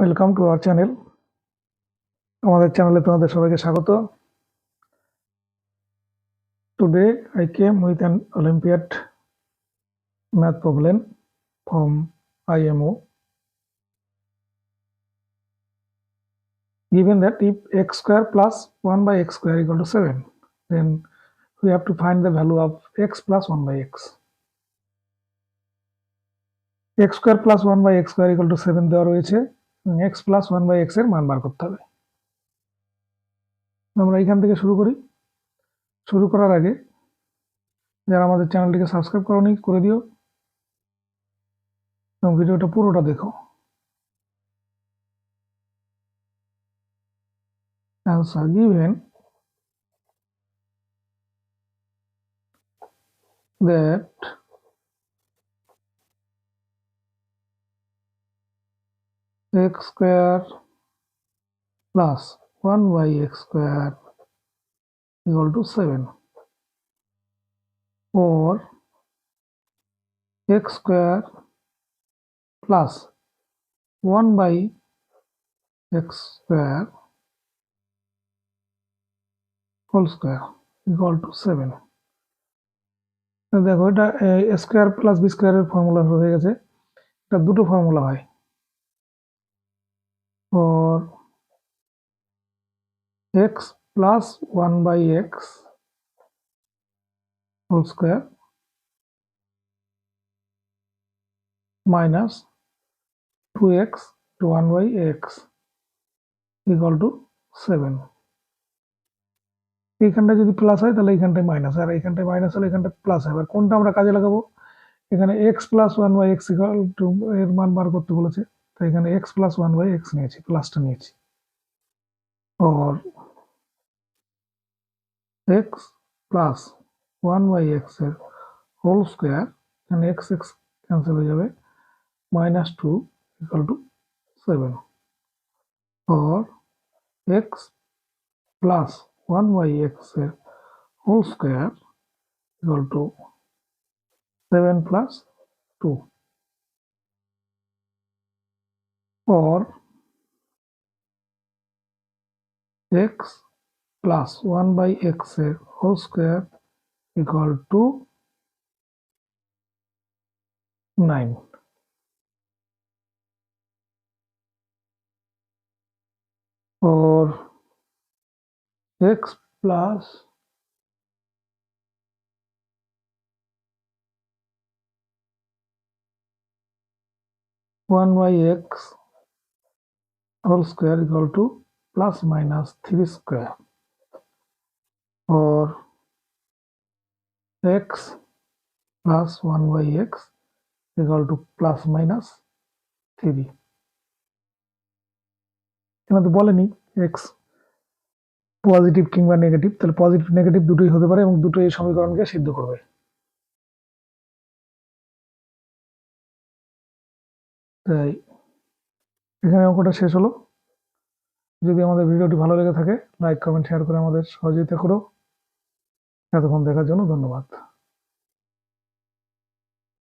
Welcome to our channel আমাদের চ্যানেলে তোমাদের সবাইকে স্বাগত today I came with an olympiad math problem from IMO given that if x square plus 1 by x square equal to 7 then we have to find the value of x plus 1 by x x square plus 1 by x square equal to 7 দেওয়া রয়েছে x plus one by এক্সের মান বার করতে হবে। আমরা এখান থেকে শুরু করি। শুরু করার আগে যারা আমাদের চ্যানেলটিকে সাবস্ক্রাইব করনি, করে দিও। এবং ভিডিওটা পুরোটা দেখো। Answer given. That x square plus 1 by x square equal to 7 or x square plus 1 by x square whole square equal to 7 দেখো এটা স্কোয়ার প্লাস বি স্কোয়ারের ফর্মুলা হয়ে গেছে এটা দুটো ফর্মুলা হয় for x plus 1 by x whole square minus 2x to 1 by x equal to 7 এইখানটা যদি প্লাস হয়, তাহলে এইখানটায় মাইনাস আর এইখানটায় মাইনাস হলে এখানটা প্লাস হবে আর কোনটা আমরা কাজে লাগাবো? এখানে x plus one by x equal to এর মান বার করতে বলেছে। তো এখানে x plus one by x নিয়েছি প্লাসটা নিয়েছি और x plus one by x এর হোল স্কোয়ার এখানে এক্স এক্স ক্যান্সেল হয়ে যাবে minus two equal to seven और x plus one by x এর whole square equal to seven plus two or x plus 1 by x এর whole square equal to 9 or x plus one by x whole square equal to plus minus 3 square. Or x plus 1 by x equal to plus minus 3 এখানে তো বলেনি x positive কিংবা negative তাহলে positive negative দুটোই হতে পারে এবং দুটোই এই সমীকরণকে সিদ্ধ করবে। তাই এখানে অঙ্কটা শেষ হলো। যদি আমাদের ভিডিওটি ভালো লেগে থাকে লাইক কমেন্ট শেয়ার করে আমাদের সহযোগিতা করো। এতক্ষণ দেখার জন্য ধন্যবাদ।